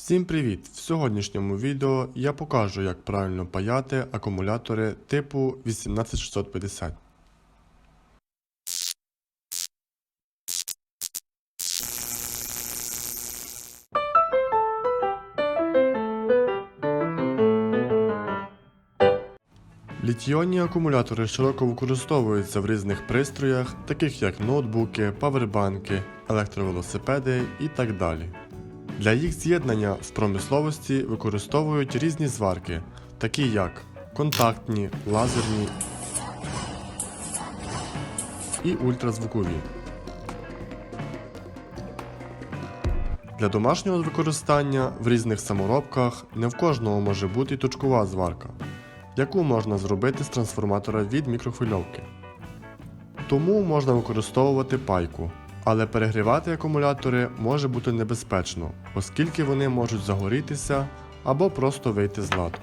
Всім привіт! В сьогоднішньому відео я покажу, як правильно паяти акумулятори типу 18650. Літіонні акумулятори широко використовуються в різних пристроях, таких як ноутбуки, павербанки, електровелосипеди і так далі. Для їх з'єднання в промисловості використовують різні зварки, такі як контактні, лазерні і ультразвукові. Для домашнього використання в різних саморобках не в кожного може бути точкова зварка, яку можна зробити з трансформатора від мікрохвильовки. Тому можна використовувати пайку, але перегрівати акумулятори може бути небезпечно, оскільки вони можуть загорітися або просто вийти з ладу.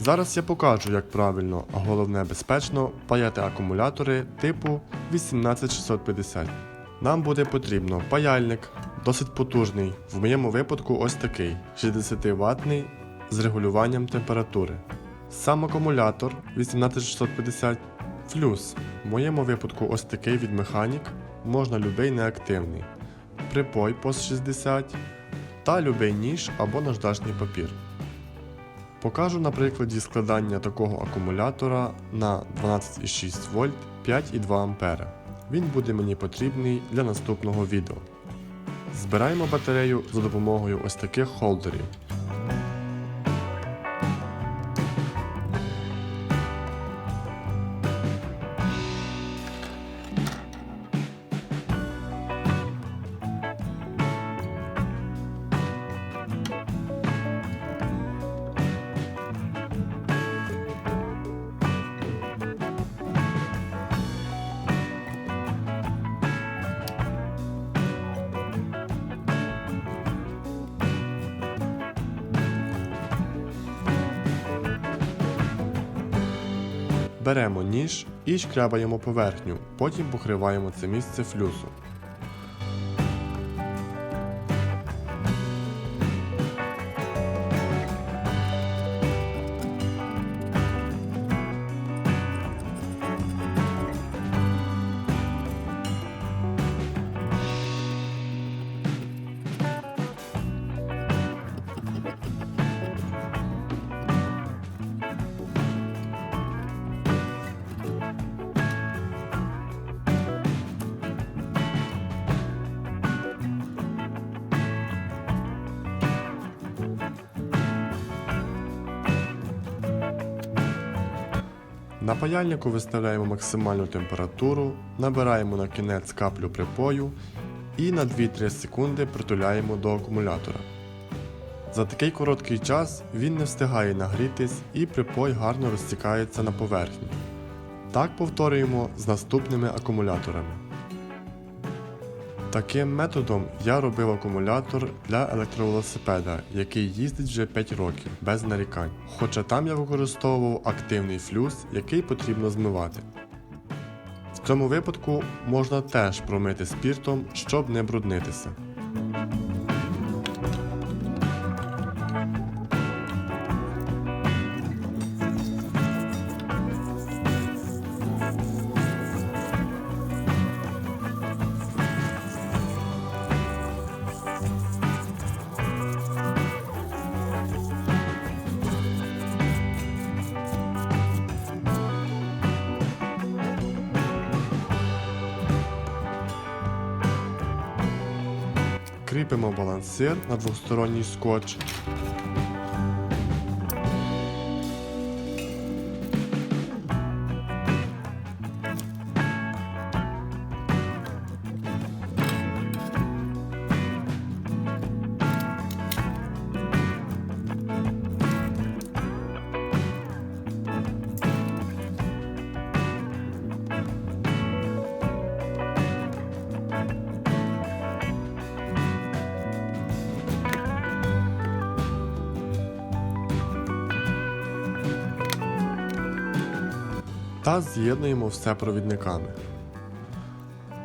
Зараз я покажу, як правильно, а головне безпечно паяти акумулятори типу 18650. Нам буде потрібно паяльник, досить потужний, в моєму випадку ось такий 60 ваттний з регулюванням температури. Сам акумулятор 18650 флюс. В моєму випадку ось такий від Механік, можна любий неактивний. Припой POS 60 та любий ніж або наждачний папір. Покажу на прикладі складання такого акумулятора на 12,6 вольт 5,2 А. Він буде мені потрібний для наступного відео. Збираємо батарею за допомогою ось таких холдерів. Беремо ніж і шкрябаємо поверхню, потім покриваємо це місце флюсом. На паяльнику виставляємо максимальну температуру, набираємо на кінець каплю припою і на 2-3 секунди притуляємо до акумулятора. За такий короткий час він не встигає нагрітись і припой гарно розтікається на поверхні. Так повторюємо з наступними акумуляторами. Таким методом я робив акумулятор для електровелосипеда, який їздить вже 5 років без нарікань. Хоча там я використовував активний флюс, який потрібно змивати. В цьому випадку можна теж промити спіртом, щоб не бруднитися. Кріпимо балансир на двосторонній скотч. Та з'єднуємо все провідниками.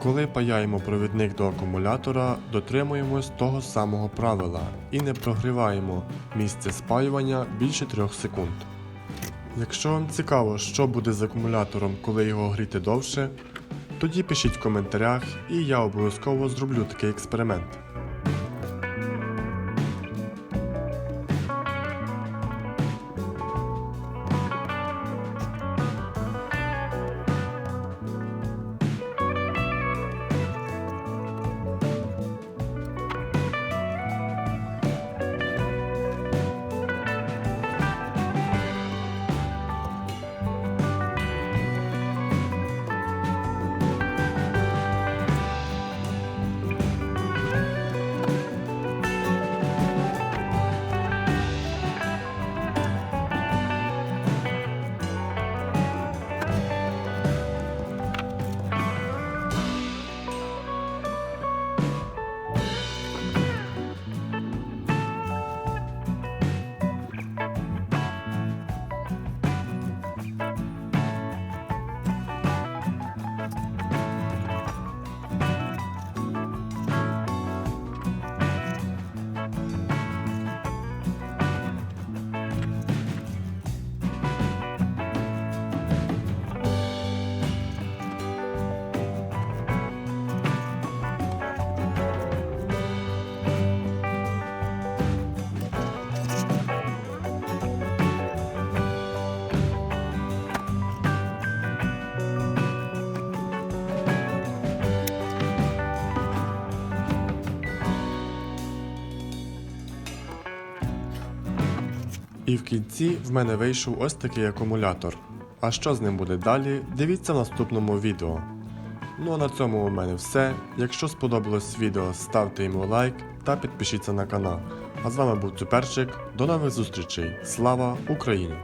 Коли паяємо провідник до акумулятора, дотримуємось того самого правила і не прогріваємо місце спаювання більше 3 секунд. Якщо вам цікаво, що буде з акумулятором, коли його гріти довше, тоді пишіть в коментарях і я обов'язково зроблю такий експеримент. І в кінці в мене вийшов ось такий акумулятор. А що з ним буде далі, дивіться в наступному відео. Ну а на цьому у мене все. Якщо сподобалось відео, ставте йому лайк та підпишіться на канал. А з вами був Цуперчик. До нових зустрічей. Слава Україні!